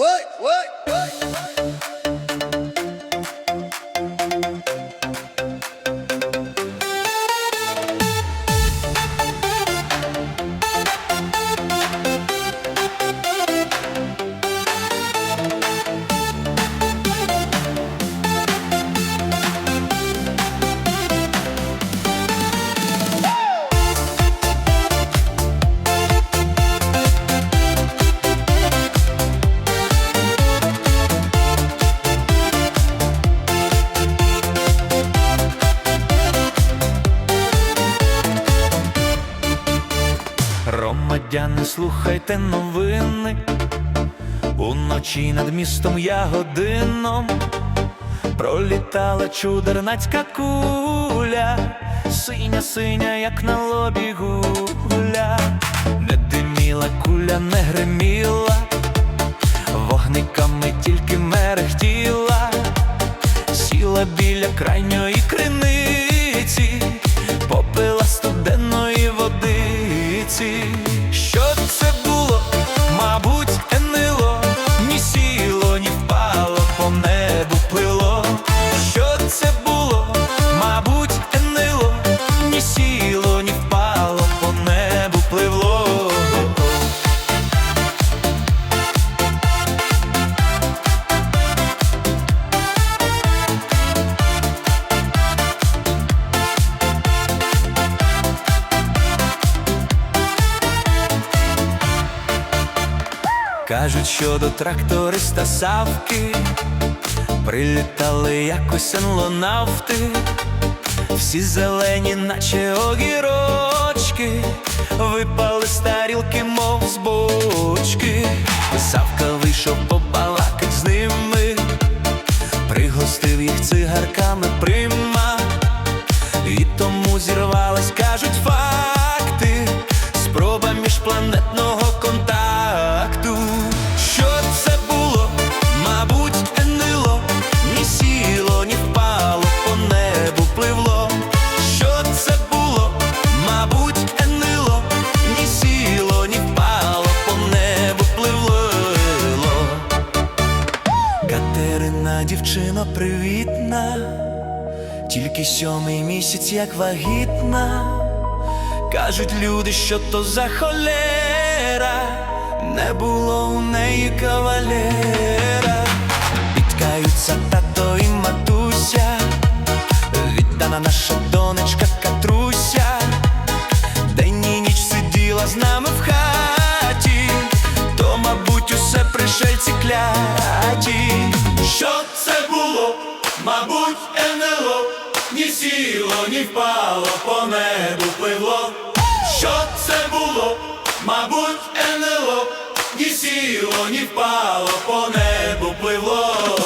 what, what, what? Громадяни, слухайте новини. Уночі над містом ягодином пролітала чудернацька куля, синя, синя, як на лобі гуля, не диміла куля, не гриміла, Кажуть, що до тракториста Савки прилітали якось енлонавти, всі зелені, наче огірочки, випали з тарілки, мов з бочки. Савка вийшов побалакать Катерина, дівчина привітна, тільки сьомий місяць, як вагітна. Кажуть люди, що то за холера, не було у неї кавалера. Підкаються тато і матуся, віддана наша донечка Катруся, день і ніч сиділа з нами Мабуть, НЛО, ні сіло, ні впало, по небу пливло. Що це було? Мабуть, НЛО, ні сіло, ні впало, по небу пливло.